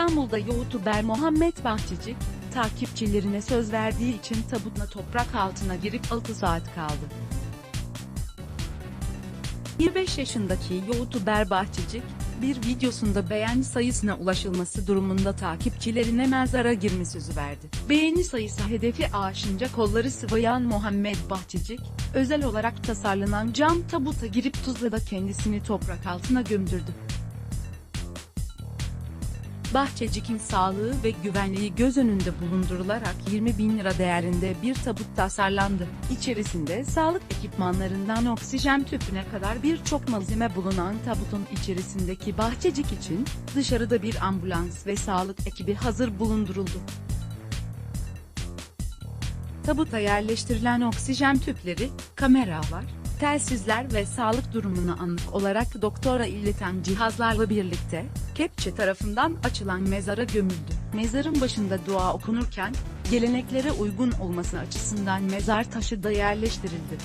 İstanbul'da YouTuber Muhammed Bahçecik, takipçilerine söz verdiği için tabutla toprak altına girip 6 saat kaldı. 25 yaşındaki YouTuber Bahçecik, bir videosunda beğeni sayısına ulaşılması durumunda takipçilerine mezara girme sözü verdi. Beğeni sayısı hedefi aşınca kolları sıvayan Muhammed Bahçecik, özel olarak tasarlanan cam tabuta girip Tuzla'da kendisini toprak altına gömdürdü. Bahçecik'in sağlığı ve güvenliği göz önünde bulundurularak 20 bin lira değerinde bir tabut tasarlandı. İçerisinde sağlık ekipmanlarından oksijen tüpüne kadar birçok malzeme bulunan tabutun içerisindeki Bahçecik için, dışarıda bir ambulans ve sağlık ekibi hazır bulunduruldu. Tabuta yerleştirilen oksijen tüpleri, kameralar, telsizler ve sağlık durumunu anlık olarak doktora ileten cihazlarla birlikte, kepçe tarafından açılan mezara gömüldü. Mezarın başında dua okunurken, geleneklere uygun olması açısından mezar taşı da yerleştirildi.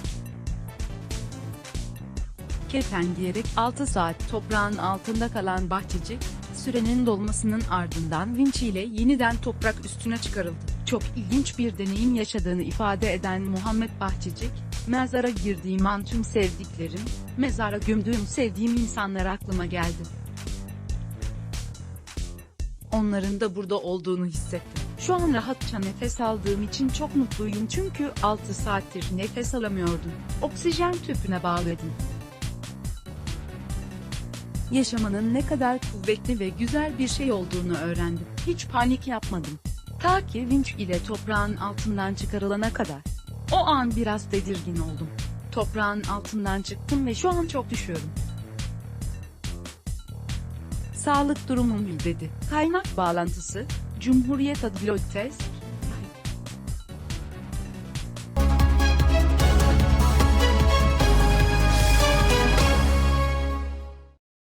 Kefen diyerek 6 saat toprağın altında kalan bahçecik, sürenin dolmasının ardından vinç ile yeniden toprak üstüne çıkarıldı. Çok ilginç bir deneyim yaşadığını ifade eden Muhammed Bahçecik, mezara girdiğim an tüm sevdiklerim, mezara gömdüğüm sevdiğim insanlar aklıma geldi. Onların da burada olduğunu hissettim. Şu an rahatça nefes aldığım için çok mutluyum çünkü 6 saattir nefes alamıyordum. Oksijen tüpüne bağladım. Yaşamanın ne kadar kuvvetli ve güzel bir şey olduğunu öğrendim. Hiç panik yapmadım. Ta ki vinç ile toprağın altından çıkarılana kadar. O an biraz tedirgin oldum. Toprağın altından çıktım ve şu an çok düşüyorum. Sağlık durumum iyi dedi. Kaynak bağlantısı, Cumhuriyet Adli Test,